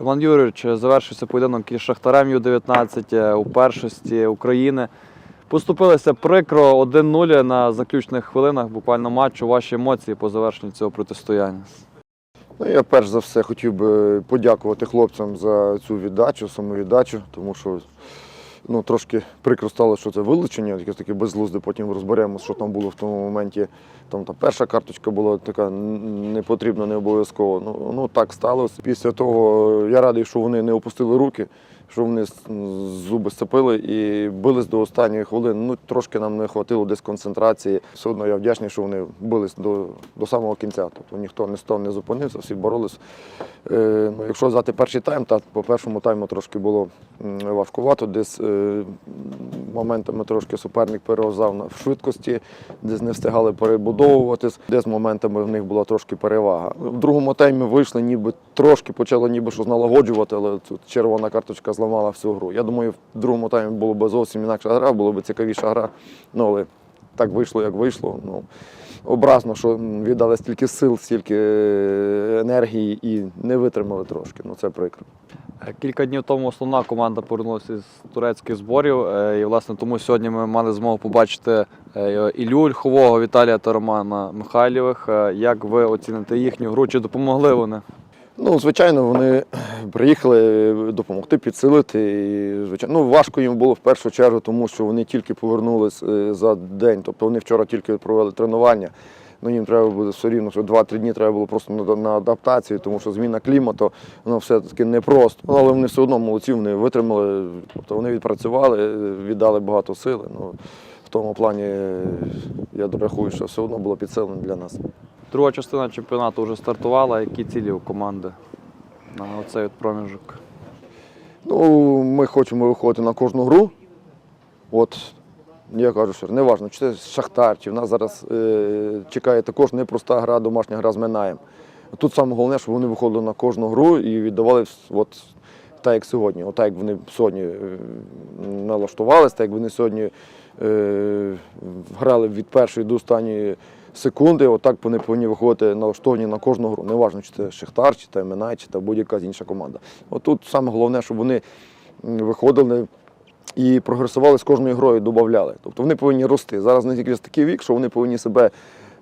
Роман Юрійович, завершився поєдинок із Шахтарем Ю-19 у першості України. Поступилися прикро 1-0 на заключних хвилинах буквально матчу. Ваші емоції по завершенню цього протистояння. Ну, я перш за все хотів би подякувати хлопцям за цю віддачу, самовіддачу, тому що ну, трошки прикро стало, що це вилучення, якесь таке безглузде, потім розберемо, що там було в тому моменті. Там та перша карточка була така не потрібна, не обов'язково. Ну, ну так сталося. Після того я радий, що вони не опустили руки, що вони зуби сцепили і бились до останньої хвилини. Ну, трошки нам не вистачило десь концентрації. Все одно я вдячний, що вони бились до, до самого кінця. Тобто ніхто не став, не зупинився, всі боролись. Е, ну, якщо взяти перший тайм, то по першому тайму трошки було важкувато. Десь е, моментами трошки суперник перевзав в швидкості, десь не встигали перебудовуватись, десь моментами в них була трошки перевага. В другому таймі вийшли, ніби трошки почали ніби щось налагоджувати, але тут червона карточка зламала всю гру. Я думаю, в другому таймі було б зовсім інакша гра, було б цікавіша гра. Ну, але так вийшло, як вийшло. Ну, образно, що віддали стільки сил, стільки е, енергії і не витримали трошки. Ну це прикро. Кілька днів тому основна команда повернулася з турецьких зборів. е, І, власне, тому сьогодні ми мали змогу побачити е, Ілю Ольхового, Віталія та Романа Михайлівих. Е, Як ви оціните їхню гру? Чи допомогли вони? Ну, звичайно, вони приїхали допомогти підсилити. І, звичайно, ну, важко їм було в першу чергу, тому що вони тільки повернулись за день. Тобто вони вчора тільки провели тренування. Ну, їм треба буде все рівно, що 2-3 дні треба було просто на, на адаптацію, тому що зміна клімату воно все-таки непросто. Ну, але вони все одно молодці, вони витримали, тобто вони відпрацювали, віддали багато сили. Ну, в тому плані я рахую, що все одно було підсилено для нас. Друга частина чемпіонату вже стартувала. Які цілі у команди на оцей от проміжок? Ну, ми хочемо виходити на кожну гру. От, я кажу, що не важливо, чи це Шахтар, чи в нас зараз е, чекає також непроста гра, домашня гра з Минаєм. Тут саме головне, щоб вони виходили на кожну гру і віддавали от, так, як сьогодні. От так, як вони сьогодні е, налаштувалися, так як вони сьогодні е, грали від першої до останньої секунди, отак вони повинні виходити налаштовані на кожну гру. Неважно, чи це Шахтар, чи це Минай, чи будь-яка інша команда. От тут саме головне, щоб вони виходили і прогресували з кожною грою, додавали. Тобто вони повинні рости. Зараз не тільки такий вік, що вони повинні себе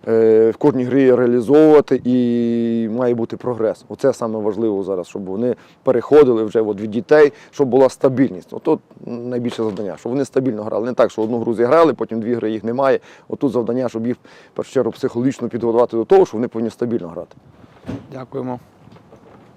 е, в кожній грі реалізовувати і має бути прогрес. Оце саме важливо зараз, щоб вони переходили вже от від дітей, щоб була стабільність. Ото найбільше завдання, щоб вони стабільно грали. Не так, що одну гру зіграли, потім дві гри їх немає. Отут завдання, щоб їх в першу чергу психологічно підготувати до того, що вони повинні стабільно грати. Дякуємо.